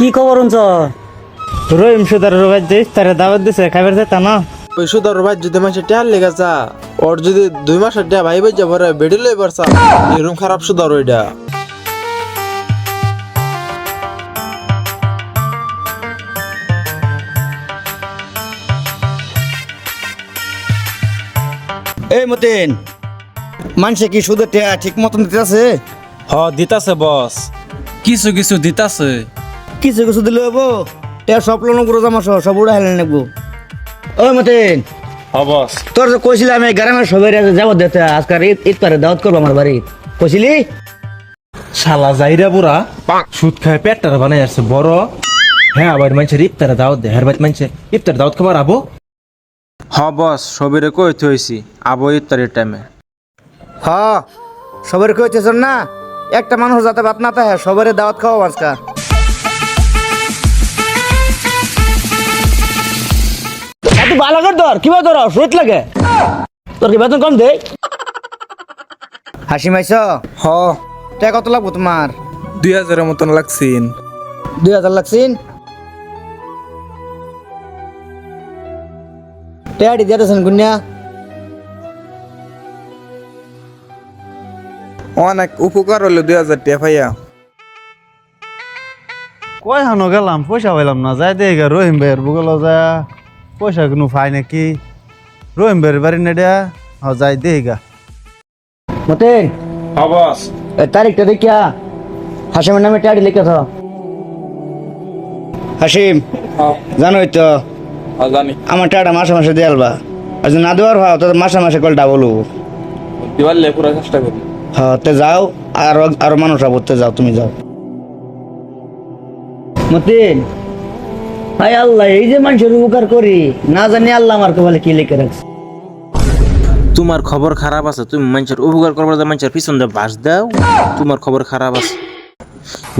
কি খবর শুনছ? রহিম সুদার রোবাই দিস তারে দাওয়াত দিছে খাবার তা না? ওই সুদর ভাই যদি মাসে টেয়ার লেগেছা ওর যদি দুই মাসের টেয়া ভাই ভাই যাব বেড়ে লই পারছা এরকম খারাপ সুদর ওইটা এই মতিন মানুষে কি সুদের টেয়া ঠিক মতন দিতেছে? হ দিতাছে বস। কিছু কিছু দিতাছে। কিছু কিছু দিলে হব। টেয়া সব লোন করে জমা সহ সব উড়া হেলে নেব ওই মতিন হ বস। তোর যে কইছিলাম আমি গ্রামের সবাই যাব দিতে আজকাল ঈদ পারে দাওয়াত করব আমার বাড়ি। কইছিলি? শালা যাইরা বুড়া সুদ খায় পেটটার বানাই আসছে বড়। হ্যাঁ আবার মানুষের ইফতারে দাওয়াত দেয় হ্যাঁ মানুষে ইফতার দাওয়াত খাবার আবো। হ বস সবিরে কই থইছি আবো ইফতারের টাইমে হ সবার কইতেছ না? একটা মানুষ যাতে বাত না থাকে সবারই দাওয়াত খাওয়া আজকাল তুই ভালো কর তোর কি তোর সুদ লাগে। তোর কি বেতন কম দে হাসি মাইছ? হ। টাকা কত লাগবো তোমার? দুই হাজারের মতন লাগছিন। দুই হাজার লাগছিন? টেয়াডি দিয়েছেন গুনিয়া। অনেক উপকার হলো দুই হাজার টাকা ভাইয়া কয় হানো গেলাম? পয়সা পাইলাম না। যাই দেখে রহিম ভাইয়ের বুগল যা পয়সা কোনো পাই নাকি রহিম ভাইয়ের বাড়ি না দেয়া হ যাই দেখে মতেন হ বস এ তারিখটা দেখিয়া হাসিমের নামে টেয়াডি লিখেছ হাসিম জানোই তো জানি আমার টাটা মাসে মাসে দিয়ে আলবা আর যদি না দেওয়ার ভাও তো মাসে মাসে কলটা বলব দিবার পুরো চেষ্টা করি হ্যাঁ তে যাও আর আরও মানুষ আবতে যাও তুমি যাও মতিন হাই আল্লাহ এই যে মানুষের উপকার করি না জানি আল্লাহ আমার কপালে কি লিখে রাখছে। তোমার খবর খারাপ আছে তুমি মানুষের উপকার করবার যে মানুষের পিছন দিয়ে বাস দাও তোমার খবর খারাপ আছে।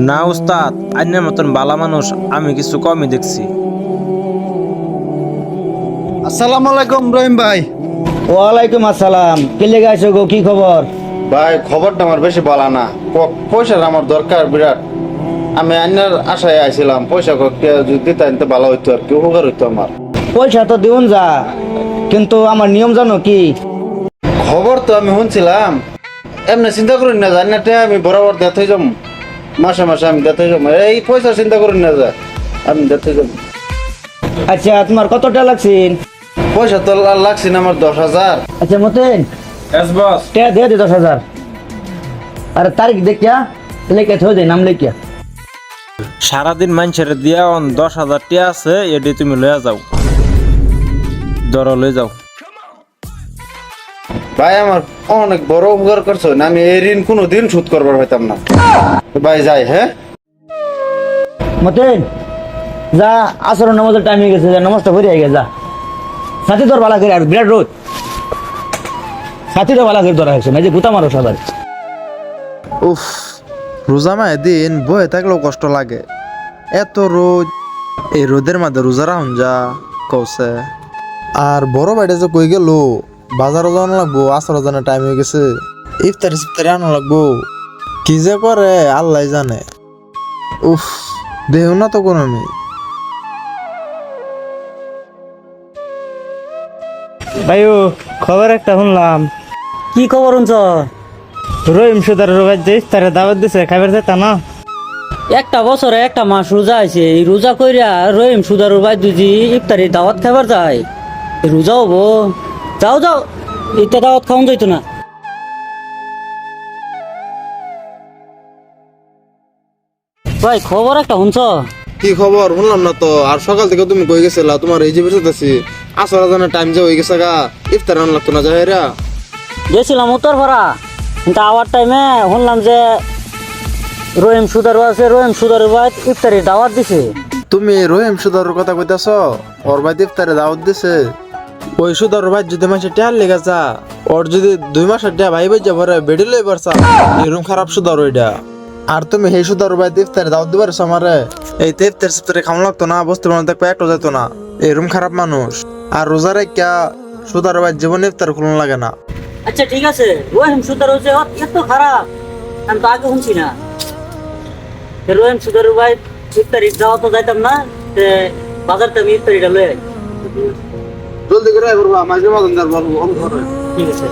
না উস্তাদ আন্যের মতন বালা মানুষ আমি কিছু কমই দেখছি। আসসালামু আলাইকুম রহিম ভাই। ওয়ালাইকুম আসসালাম কে লেগে আছো গো কি খবর? ভাই খবরটা আমার বেশি বলা না। পয়সার আমার দরকার বিরাট। আমি আইনার আশায় আইছিলাম পয়সা ক- কে যদি দিতে আনতে ভালো হইতো আর কি উপকার হইতো আমার। পয়সা তো দিউন যা কিন্তু আমার নিয়ম জানো কি? খবর তো আমি শুনছিলাম। এমনি চিন্তা করি না জানি না তে আমি বরাবর হয়ে যাম। মাসে মাসে আমি হয়ে যাম। এই পয়সা চিন্তা করি না যা আমি হয়ে যাম। আচ্ছা তোমার কতটা লাগছে? পয়সা তো লাগছে না আমার দশ হাজার। আচ্ছা মতেন এস বস টেয়া দিয়ে দে দশ হাজার। আর তারিখ দেখিয়া লেখে দে নাম লেখিয়া। সারাদিন মানুষের দিয়া অন দশ হাজার টিয়া আছে এটি তুমি লইয়া যাও। দর লই যাও। ভাই আমার অনেক বড় উপকার করছ না আমি এই ঋণ কোনো দিন শোধ করবার হইতাম না। ভাই যাই হ্যাঁ? মতেন যা আসর নামাজের টাইম হয়ে গেছে যা নামাজটা ভরে গেছে যা। সাথী তোর বালা করে আর বিরাট রোদ। সাথীটা বালা করে ধরা হয়েছে না যে গুতা মারো সবার উফ রোজা মায় দিন বয়ে থাকলেও কষ্ট লাগে। এত রোদ এই রোদের মধ্যে রোজা রাখুন যা কৌছে আর বড় বাইরে যে কই গেল, বাজারও জানা লাগবো আসর জানা টাইম হয়ে গেছে। ইফতারি সিফতারি আনা লাগবো। কি যে করে আল্লাহ জানে। উফ দেহ না তো কোনো আমি ভাইও, খবর একটা শুনলাম। কি খবর শুনছ? রহিম সুদার রোবাই দিস তারে দাওয়াত দিছে খাবার তা না? একটা বছরে একটা মাস রোজা আছে এই রোজা কইরা রহিম সুদার ভাই দুজি ইফতারি দাওয়াত খাবার যায় রোজা হব। যাও যাও। ইটা দাওয়াত খাওয়ান যাইতো না। ভাই খবর একটা শুনছ? কি খবর? শুনলাম না তো। আর সকাল থেকে তুমি কই গেছিলা? তোমার এই যে বেঁচে আছি। আসর জানা টাইম যে হয়ে গেছে গা। ইফতার আন লাগতো না যাহেরা গেছিলাম উত্তর ভাড়া কিন্তু আওয়ার টাইমে শুনলাম যে রহিম সুদার আছে, রহিম সুদার ভাই ইফতারি দাওয়াত দিছে। তুমি রহিম সুদার কথা কইতাছ? ওর ভাই ইফতারে দাওয়াত দিছে। ওই সুদার ভাই যদি মাসে টেয়ার লেগেছা ওর যদি দুই মাসের টেয়া ভাই ভাই যাব বেড়ে লই পারছা এরকম খারাপ সুদার ওইটা আর তুমি হে সুদার ভাই ইফতারে দাওয়াত দিবার আমারে? এই তো ইফতার সিফতারে খাওয়া লাগতো না বসতে মানে দেখব একটা যেত না। এরকম খারাপ মানুষ। আর রোজা রেখা সুদার ভাই জীবনে ইফতার খুলন লাগে না। আচ্ছা ঠিক আছে। রোহিম সুদার হচ্ছে এত খারাপ। আমি তো আগে শুনছি না। রহিম সুদার ভাই ইফতারি তো যাইতাম না তে বাজার থেকে ইফতারিটা লয়ে জলদি করে করবা জমা মাঝে ঠিক আছে।